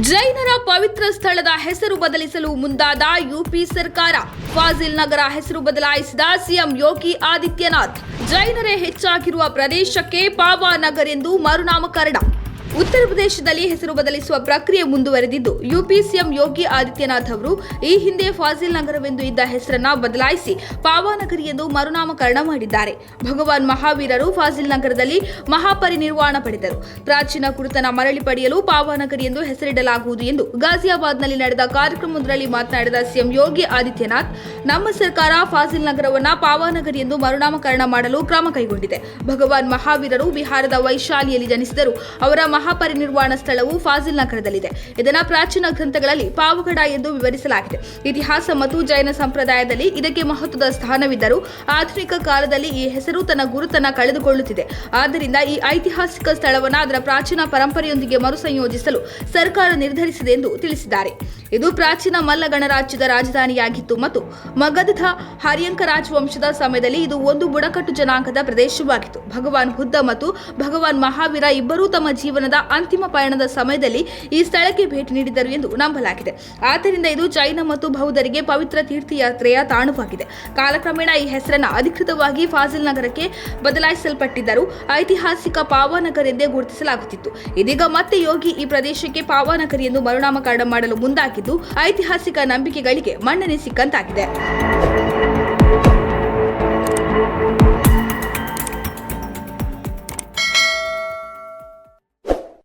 ಜೈನರ ಪವಿತ್ರ ಸ್ಥಳದ ಹೆಸರು ಬದಲಿಸಲು ಮುಂದಾದ ಯುಪಿ ಸರ್ಕಾರ. ಫಾಜಿಲ್ ನಗರ ಹೆಸರು ಬದಲಾಯಿಸಿದ ಸಿಎಂ ಯೋಗಿ ಆದಿತ್ಯನಾಥ್. ಜೈನರೇ ಹೆಚ್ಚಾಗಿರುವ ಪ್ರದೇಶಕ್ಕೆ ಪಾವಾನಗರ್ ಎಂದು ಮರುನಾಮಕರಣ. ಉತ್ತರ ಪ್ರದೇಶದಲ್ಲಿ ಹೆಸರು ಬದಲಿಸುವ ಪ್ರಕ್ರಿಯೆ ಮುಂದುವರೆದಿದ್ದು, ಯುಪಿ ಸಿಎಂ ಯೋಗಿ ಆದಿತ್ಯನಾಥ್ ಅವರು ಈ ಹಿಂದೆ ಫಾಜಿಲ್ ನಗರವೆಂದು ಇದ್ದ ಹೆಸರನ್ನ ಬದಲಾಯಿಸಿ ಪಾವಾನಗರಿ ಎಂದು ಮರುನಾಮಕರಣ ಮಾಡಿದ್ದಾರೆ. ಭಗವಾನ್ ಮಹಾವೀರರು ಫಾಜಿಲ್ ನಗರದಲ್ಲಿ ಮಹಾಪರಿನಿರ್ವಾಣ ಪಡೆದರು. ಪ್ರಾಚೀನ ಕುರುತನ ಮರಳಿ ಪಡೆಯಲು ಪಾವಾನಗರಿ ಎಂದು ಹೆಸರಿಡಲಾಗುವುದು ಎಂದು ಗಾಜಿಯಾಬಾದ್ನಲ್ಲಿ ನಡೆದ ಕಾರ್ಯಕ್ರಮವೊಂದರಲ್ಲಿ ಮಾತನಾಡಿದ ಸಿಎಂ ಯೋಗಿ ಆದಿತ್ಯನಾಥ್, ನಮ್ಮ ಸರ್ಕಾರ ಫಾಜಿಲ್ ನಗರವನ್ನ ಪಾವಾನಗರಿ ಎಂದು ಮರುನಾಮಕರಣ ಮಾಡಲು ಕ್ರಮ ಕೈಗೊಂಡಿದೆ. ಭಗವಾನ್ ಮಹಾವೀರರು ಬಿಹಾರದ ವೈಶಾಲಿಯಲ್ಲಿ ಜನಿಸಿದರು. ಅವರ ಮಹಾಪರಿನಿರ್ವಾಣ ಸ್ಥಳವು ಫಾಜಿಲ್ ನಗರದಲ್ಲಿದೆ. ಇದನ್ನ ಪ್ರಾಚೀನ ಗ್ರಂಥಗಳಲ್ಲಿ ಪಾವಗಡ ಎಂದು ವಿವರಿಸಲಾಗಿದೆ. ಇತಿಹಾಸ ಮತ್ತು ಜೈನ ಸಂಪ್ರದಾಯದಲ್ಲಿ ಇದಕ್ಕೆ ಮಹತ್ವದ ಸ್ಥಾನವಿದ್ದರೂ ಆಧುನಿಕ ಕಾಲದಲ್ಲಿ ಈ ಹೆಸರು ತನ್ನ ಗುರುತನ್ನ ಕಳೆದುಕೊಳ್ಳುತ್ತಿದೆ. ಆದ್ದರಿಂದ ಈ ಐತಿಹಾಸಿಕ ಸ್ಥಳವನ್ನು ಅದರ ಪ್ರಾಚೀನ ಪರಂಪರೆಯೊಂದಿಗೆ ಮರುಸಂಯೋಜಿಸಲು ಸರ್ಕಾರ ನಿರ್ಧರಿಸಿದೆ ಎಂದು ತಿಳಿಸಿದ್ದಾರೆ. ಇದು ಪ್ರಾಚೀನ ಮಲ್ಲ ಗಣರಾಜ್ಯದ ರಾಜಧಾನಿಯಾಗಿತ್ತು ಮತ್ತು ಮಗಧದ ಹರಿಯಂಕ ರಾಜವಂಶದ ಸಮಯದಲ್ಲಿ ಇದು ಒಂದು ಬುಡಕಟ್ಟು ಜನಾಂಗದ ಪ್ರದೇಶವಾಗಿತ್ತು. ಭಗವಾನ್ ಬುದ್ಧ ಮತ್ತು ಭಗವಾನ್ ಮಹಾವೀರ ಇಬ್ಬರೂ ತಮ್ಮ ಜೀವನದ ಅಂತಿಮ ಪಯಣದ ಸಮಯದಲ್ಲಿ ಈ ಸ್ಥಳಕ್ಕೆ ಭೇಟಿ ನೀಡಿದರು ಎಂದು ನಂಬಲಾಗಿದೆ. ಆದ್ದರಿಂದ ಇದು ಜೈನ ಮತ್ತು ಬೌದ್ಧರಿಗೆ ಪವಿತ್ರ ತೀರ್ಥಯಾತ್ರೆಯ ತಾಣವಾಗಿದೆ. ಕಾಲಕ್ರಮೇಣ ಈ ಹೆಸರನ್ನು ಅಧಿಕೃತವಾಗಿ ಫಾಜಿಲ್ ನಗರಕ್ಕೆ ಬದಲಾಯಿಸಲ್ಪಟ್ಟಿದ್ದರು ಐತಿಹಾಸಿಕ ಪಾವಾನಗರ್ ಎಂದೇ ಗುರುತಿಸಲಾಗುತ್ತಿತ್ತು. ಇದೀಗ ಮತ್ತೆ ಯೋಗಿ ಈ ಪ್ರದೇಶಕ್ಕೆ ಪಾವಾನಗರಿ ಎಂದು ಮರುನಾಮಕರಣ ಮಾಡಲು ಮುಂದಾಗಿದ್ದು, ಐತಿಹಾಸಿಕ ನಂಬಿಕೆಗಳಿಗೆ ಮನ್ನಣೆ ಸಿಕ್ಕಂತಾಗಿದೆ.